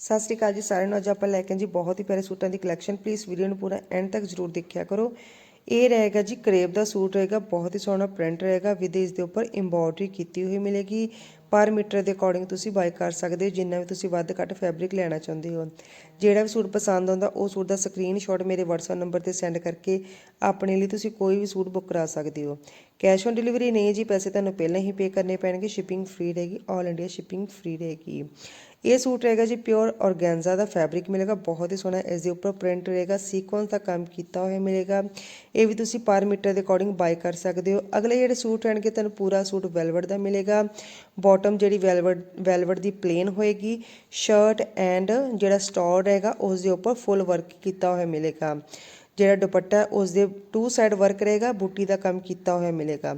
ਸਤਿ ਸ੍ਰੀ ਅਕਾਲ ਜੀ ਸਾਰਿਆਂ ਨੂੰ। ਅੱਜ ਆਪਾਂ ਲੈ ਕੇ ਆਏ ਜੀ ਬਹੁਤ ਹੀ ਪਿਆਰੇ ਸੂਟਾਂ ਦੀ ਕਲੈਕਸ਼ਨ ਪਲੀਜ਼ ਵੀਡੀਓ ਨੂੰ ਪੂਰਾ ਐਂਡ ਤੱਕ ਜਰੂਰ ਦੇਖਿਆ ਕਰੋ। ਇਹ ਰਹੇਗਾ ਜੀ ਕਰੇਬ ਦਾ ਸੂਟ ਰਹੇਗਾ, ਬਹੁਤ ਹੀ ਸੋਹਣਾ ਪ੍ਰਿੰਟ ਰਹੇਗਾ ਵਿਦ ਇਸ ਦੇ ਉੱਪਰ ਐਮਬੋਡਰੀ ਕੀਤੀ ਹੋਈ ਮਿਲੇਗੀ। ਪਰ ਮੀਟਰ ਦੇ ਅਕੋਰਡਿੰਗ ਤੁਸੀਂ ਬਾਏ ਕਰ ਸਕਦੇ ਹੋ, ਜਿੰਨਾ ਵੀ ਤੁਸੀਂ ਵੱਧ ਘੱਟ ਫੈਬਰਿਕ ਲੈਣਾ ਚਾਹੁੰਦੇ ਹੋ। ਜਿਹੜਾ ਵੀ ਸੂਟ ਪਸੰਦ ਆਉਂਦਾ, ਉਹ ਸੂਟ ਦਾ ਸਕਰੀਨਸ਼ਾਟ ਮੇਰੇ WhatsApp ਨੰਬਰ ਤੇ ਸੈਂਡ ਕਰਕੇ ਆਪਣੇ ਲਈ ਤੁਸੀਂ ਕੋਈ ਵੀ ਸੂਟ ਬੁੱਕ ਕਰਾ ਸਕਦੇ ਹੋ। ਕੈਸ਼ ਔਨ ਡਿਲੀਵਰੀ ਨਹੀਂ ਜੀ, ਪੈਸੇ ਤੁਹਾਨੂੰ ਪਹਿਲਾਂ ਹੀ ਪੇ ਕਰਨੇ ਪੈਣਗੇ ਸ਼ਿਪਿੰਗ ਫ੍ਰੀ ਰਹੇਗੀ 올 ਇੰਡੀਆ ਸ਼ਿਪਿੰਗ ਫ੍ਰੀ ਰਹੇਗੀ। ਇਹ ਸੂਟ ਰਹੇਗਾ ਜੀ ਪਿਓਰ ਔਰਗੈਂਜ਼ਾ ਦਾ ਫੈਬਰਿਕ ਮਿਲੇਗਾ, ਬਹੁਤ ਹੀ ਸੋਹਣਾ, ਇਸ ਦੇ ਉੱਪਰ ਪ੍ਰਿੰਟ ਰਹੇਗਾ ਸੀਕੁਐਂਸ ਦਾ ਕੰਮ ਕੀਤਾ ਹੋਇਆ ਮਿਲੇਗਾ। ਇਹ ਵੀ ਤੁਸੀਂ ਪਰ ਮੀਟਰ ਦੇ ਅਕੋਰਡਿੰਗ ਬਾਈ ਕਰ ਸਕਦੇ ਹੋ। ਅਗਲੇ ਜਿਹੜੇ ਸੂਟ ਰਹਿਣਗੇ, ਤੁਹਾਨੂੰ ਪੂਰਾ ਸੂਟ ਵੈਲਵਟ ਦਾ ਮਿਲੇਗਾ ਬਾਟਮ ਜਿਹੜੀ ਵੈਲਵਟ ਵੈਲਵਟ ਦੀ ਪਲੇਨ ਹੋਏਗੀ ਸ਼ਰਟ ਐਂਡ ਜਿਹੜਾ ਸਟੋਰ ਰਹੇਗਾ ਉਸ ਦੇ ਉੱਪਰ ਫੁੱਲ ਵਰਕ ਕੀਤਾ ਹੋਇਆ ਮਿਲੇਗਾ। ਜਿਹੜਾ ਦੁਪੱਟਾ ਉਸ ਦੇ ਟੂ ਸਾਈਡ ਵਰਕ ਰਹੇਗਾ, ਬੂਟੀ ਦਾ ਕੰਮ ਕੀਤਾ ਹੋਇਆ ਮਿਲੇਗਾ।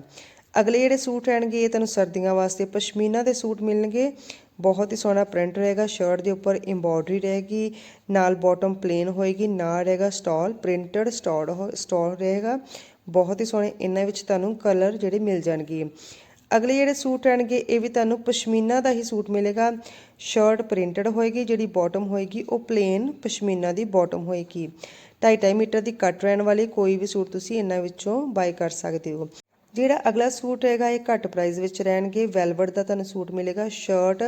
ਅਗਲੇ ਜਿਹੜੇ ਸੂਟ ਰਹਿਣਗੇ, ਇਹ ਤੁਹਾਨੂੰ ਸਰਦੀਆਂ ਵਾਸਤੇ ਪਸ਼ਮੀਨਾ ਦੇ ਸੂਟ ਮਿਲਣਗੇ। ਬਹੁਤ ਹੀ ਸੋਹਣਾ ਪ੍ਰਿੰਟ ਰਹੇਗਾ ਸ਼ਰਟ ਦੇ ਉੱਪਰ ਐਮਬੋਡਰੀ ਰਹੇਗੀ, ਨਾਲ ਬਾਟਮ ਪਲੇਨ ਹੋਏਗੀ, ਨਾਲ ਰਹੇਗਾ ਸਟਾਲ ਪ੍ਰਿੰਟਡ ਸਟਾਲ ਸਟਾਲ ਰਹੇਗਾ। ਬਹੁਤ ਹੀ ਸੋਹਣੇ, ਇਹਨਾਂ ਵਿੱਚ ਤੁਹਾਨੂੰ ਕਲਰ ਜਿਹੜੇ ਮਿਲ ਜਾਣਗੇ। ਅਗਲੇ ਜਿਹੜੇ ਸੂਟ ਰਹਿਣਗੇ, ਇਹ ਵੀ ਤੁਹਾਨੂੰ ਪਸ਼ਮੀਨਾ ਦਾ ਹੀ ਸੂਟ ਮਿਲੇਗਾ। ਸ਼ਰਟ ਪ੍ਰਿੰਟਡ ਹੋਏਗੀ, ਜਿਹੜੀ ਬਾਟਮ ਹੋਏਗੀ, ਉਹ ਪਲੇਨ ਪਸ਼ਮੀਨਾ ਦੀ ਬਾਟਮ ਹੋਏਗੀ। 2.5 ਮੀਟਰ ਦੀ ਕੱਟ ਰਹਿਣ ਵਾਲੀ ਕੋਈ ਵੀ ਸੂਟ ਤੁਸੀਂ ਇਹਨਾਂ ਵਿੱਚੋਂ ਬਾਈ ਕਰ ਸਕਦੇ ਹੋ। ਜਿਹੜਾ ਅਗਲਾ ਸੂਟ ਹੈਗਾ, ਇਹ ਘੱਟ ਪ੍ਰਾਈਸ ਵਿੱਚ ਰਹਿਣਗੇ। ਵੈਲਵਟ ਦਾ ਤੁਹਾਨੂੰ ਸੂਟ ਮਿਲੇਗਾ। ਸ਼ਰਟ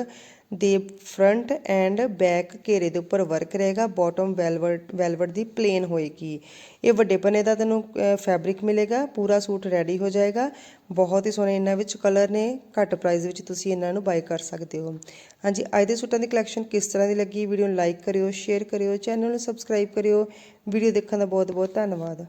ਦੇ ਫਰੰਟ ਐਂਡ ਬੈਕ ਘੇਰੇ ਦੇ ਉੱਪਰ ਵਰਕ ਰਹੇਗਾ। ਬਾਟਮ ਵੈਲਵਟ ਵੈਲਵਟ ਦੀ ਪਲੇਨ ਹੋਏਗੀ। ਇਹ ਵੱਡੇ ਪਨੇ ਦਾ ਤੁਹਾਨੂੰ ਫੈਬਰਿਕ ਮਿਲੇਗਾ। ਪੂਰਾ ਸੂਟ ਰੈਡੀ ਹੋ ਜਾਏਗਾ। ਬਹੁਤ ਹੀ ਸੋਹਣੇ ਇਹਨਾਂ ਵਿੱਚ ਕਲਰ ਨੇ। ਘੱਟ ਪ੍ਰਾਈਸ ਵਿੱਚ ਤੁਸੀਂ ਇਹਨਾਂ ਨੂੰ ਬਾਈ ਕਰ ਸਕਦੇ ਹੋ। ਹਾਂਜੀ, ਅੱਜ ਦੇ ਸੂਟਾਂ ਦੀ ਕਲੈਕਸ਼ਨ ਕਿਸ ਤਰ੍ਹਾਂ ਦੀ ਲੱਗੀ? ਵੀਡੀਓ ਨੂੰ ਲਾਈਕ ਕਰਿਓ ਸ਼ੇਅਰ ਕਰਿਓ ਚੈਨਲ ਨੂੰ ਸਬਸਕ੍ਰਾਈਬ ਕਰਿਓ। ਵੀਡੀਓ ਦੇਖਣ ਦਾ ਬਹੁਤ ਬਹੁਤ ਧੰਨਵਾਦ।